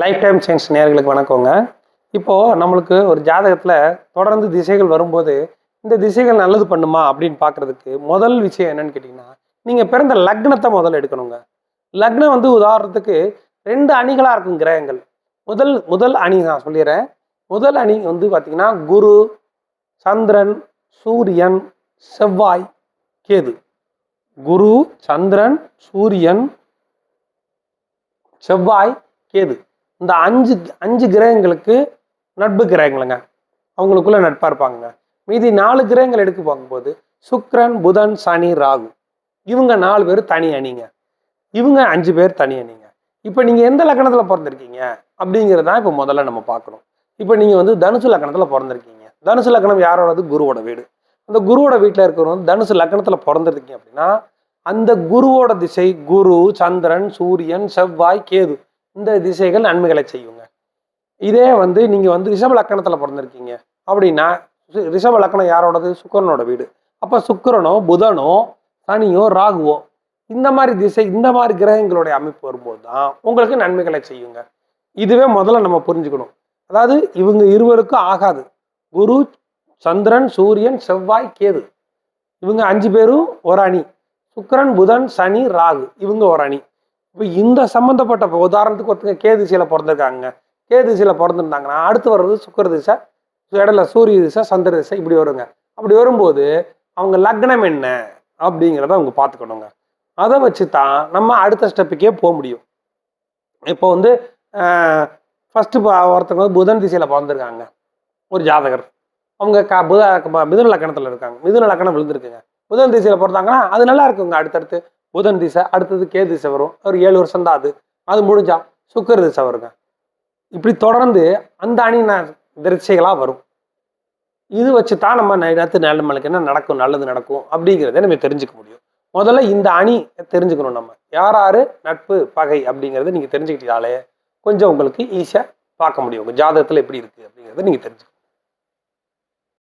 Life time science நேர்களுக்கு வணக்கங்க. இப்போது நம்மளுக்கு ஒரு ஜாதகத்தில் தொடர்ந்து திசைகள் வரும்போது இந்த திசைகள் நல்லது பண்ணுமா அப்படின்னு பார்க்குறதுக்கு முதல் விஷயம் என்னன்னு கேட்டிங்கன்னா நீங்கள் பிறந்த லக்னத்தை முதல்ல எடுக்கணுங்க. லக்னம் வந்து உதாரணத்துக்கு ரெண்டு அணிகளாக இருக்கும் கிரகங்கள். முதல் முதல் அணி நான் சொல்லிடுறேன். முதல் அணி வந்து பார்த்திங்கன்னா குரு சந்திரன் சூரியன் செவ்வாய் கேது. குரு சந்திரன் சூரியன் செவ்வாய் கேது. இந்த அஞ்சு அஞ்சு கிரகங்களுக்கு நட்பு கிரகங்களுங்க. அவங்களுக்குள்ள நட்பாக இருப்பாங்க மீதி நாலு கிரகங்கள் எடுக்க பார்க்கும்போது சுக்ரன் புதன் சனி ராகு. இவங்க நாலு பேர் தனி அணிங்க. இவங்க அஞ்சு பேர் தனி அணிங்க. இப்போ நீங்கள் எந்த லக்கணத்தில் பிறந்திருக்கீங்க? அப்படிங்கிறது தான் இப்போ முதல்ல நம்ம பார்க்கணும். இப்போ நீங்கள் வந்து தனுசு லக்கணத்தில் பிறந்திருக்கீங்க. தனுசு லக்கணம் யாரோடது? குருவோட வீடு. அந்த குருவோட வீட்டில் இருக்கிறவங்க வந்து தனுசு லக்கணத்தில் பிறந்திருக்கீங்க அப்படின்னா அந்த குருவோட திசை குரு சந்திரன் சூரியன் செவ்வாய் கேது. இந்த திசைகள் நன்மைகளை செய்யுங்க. இதே வந்து நீங்கள் வந்து ரிஷப லக்கணத்தில் பிறந்திருக்கீங்க. அப்படின்னா ரிஷப லக்கணம் யாரோடது? சுக்கிரனோட வீடு. அப்போ சுக்கரனோ புதனோ சனியோ ராகுவோ இந்த மாதிரி திசை இந்த மாதிரி கிரகங்களுடைய அமைப்பு வரும்போது தான் உங்களுக்கு நன்மைகளை செய்யுங்க. இதுவே முதல்ல நம்ம புரிஞ்சுக்கணும். அதாவது இவங்க இருவருக்கும் ஆகாது. குரு சந்திரன் சூரியன் செவ்வாய் கேது. இவங்க அஞ்சு பேரும் ஒரு அணி. சுக்கரன் புதன் சனி ராகு. இவங்க ஒரு அணி. இப்போ இந்த சம்மந்தப்பட்ட இப்போ உதாரணத்துக்கு ஒருத்தங்க கே திசையில் பிறந்திருக்காங்க. கே திசையில் பிறந்திருந்தாங்கன்னா அடுத்து வர்றது சுக்கர திசை இடையில சூரிய திசை சந்திர திசை இப்படி வருங்க. அப்படி வரும்போது அவங்க லக்னம் என்ன அப்படிங்கிறத அவங்க பார்த்துக்கணுங்க. அதை வச்சு தான் நம்ம அடுத்த ஸ்டெப்புக்கே போக முடியும். இப்போ வந்து ஃபஸ்ட்டு ஒருத்தவங்க வந்து புதன் திசையில் பிறந்திருக்காங்க. ஒரு ஜாதகர். அவங்க க புத க- மிதுன லக்கணத்தில் இருக்காங்க. மிதுன லக்கணம் விழுந்திருக்குங்க. புதன் திசையில் பிறந்தாங்கன்னா அது நல்லா இருக்குங்க அடுத்தடுத்து. புதன் திசை அடுத்தது கே திசை வரும். ஒரு ஏழு வருஷம் தான் அது. அது முடிஞ்சா சுக்கர திசை வருங்க. இப்படி தொடர்ந்து அந்த அணி ந- திசைகளாக வரும். இது வச்சு தான் நம்ம நேரத்து நம்மளுக்கு என்ன நடக்கும் நல்லது நடக்கும் அப்படிங்கிறத நம்ம தெரிஞ்சுக்க முடியும். முதல்ல இந்த அணி தெரிஞ்சுக்கணும் நம்ம. யார் யார்? நட்பு பகை அப்படிங்கிறத நீங்கள் தெரிஞ்சுக்கிட்டாலே கொஞ்சம் உங்களுக்கு ஈஸியாக பார்க்க முடியும். உங்கள் ஜாதகத்தில் எப்படி இருக்குது அப்படிங்கிறத நீங்கள் தெரிஞ்சுக்கணும்.